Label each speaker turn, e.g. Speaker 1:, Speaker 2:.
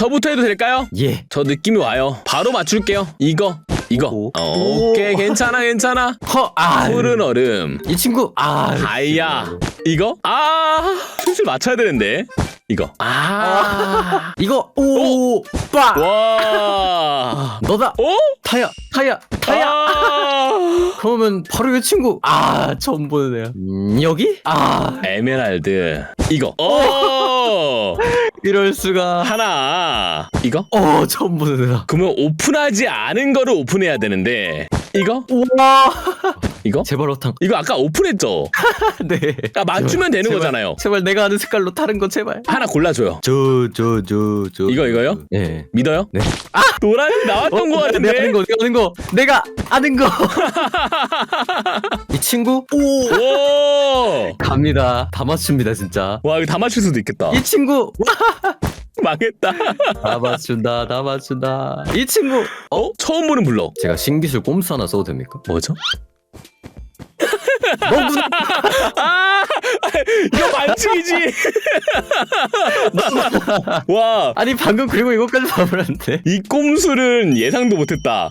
Speaker 1: 저부터 해도 될까요?
Speaker 2: 예.
Speaker 1: 저 느낌이 와요. 바로 맞출게요. 이거, 이거.
Speaker 2: 오.
Speaker 1: 어, 오케이, 괜찮아, 괜찮아.
Speaker 2: 허, 아.
Speaker 1: 푸른 얼음.
Speaker 2: 이 친구, 아.
Speaker 1: 다이아. 이거? 아, 슬슬 맞춰야 되는데. 이거. 아.
Speaker 2: 이거, 오, 빠.
Speaker 1: 와.
Speaker 2: 너다.
Speaker 1: 어?
Speaker 2: 타야, 타야, 타야.
Speaker 1: 아.
Speaker 2: 그러면 바로 이 친구. 아, 처음 보는 애야. 음, 여기? 아,
Speaker 1: 에메랄드. 이거. 오.
Speaker 2: 이럴 수가.
Speaker 1: 하나. 이거?
Speaker 2: 어, 처음 보는 애다.
Speaker 1: 그러면 오픈하지 않은 거를 오픈해야 되는데. 이거?
Speaker 2: 우와.
Speaker 1: 이거?
Speaker 2: 제발 어탕.
Speaker 1: 이거 아까 오픈했죠?
Speaker 2: 네.
Speaker 1: 아, 맞추면 되는
Speaker 2: 제발,
Speaker 1: 거잖아요.
Speaker 2: 제발 내가 아는 색깔로 다른 거 제발.
Speaker 1: 하나 골라줘요.
Speaker 2: 저, 저, 저, 저.
Speaker 1: 이거, 이거요?
Speaker 2: 예.
Speaker 1: 믿어요?
Speaker 2: 네.
Speaker 1: 아! 노란색 나왔던 거
Speaker 2: 내가 아는
Speaker 1: 같은데?
Speaker 2: 거, 내가 아는 거, 내가 아는 거. 이 친구? 오.
Speaker 1: 오!
Speaker 2: 갑니다. 다 맞춥니다, 진짜.
Speaker 1: 와, 이거 다 맞출 수도 있겠다.
Speaker 2: 이 친구.
Speaker 1: 망했다.
Speaker 2: 다 맞춘다, 다 맞춘다. 이 친구.
Speaker 1: 어? 처음 보는 블럭.
Speaker 2: 제가 신기술 꼼수 하나 써도 됩니까?
Speaker 1: 뭐죠?
Speaker 2: 너무
Speaker 1: 아! 이거 반칙이지! 와,
Speaker 2: 아니 방금 그리고 이것까지 봐버렸는데
Speaker 1: 이 꼼수는 예상도 못했다.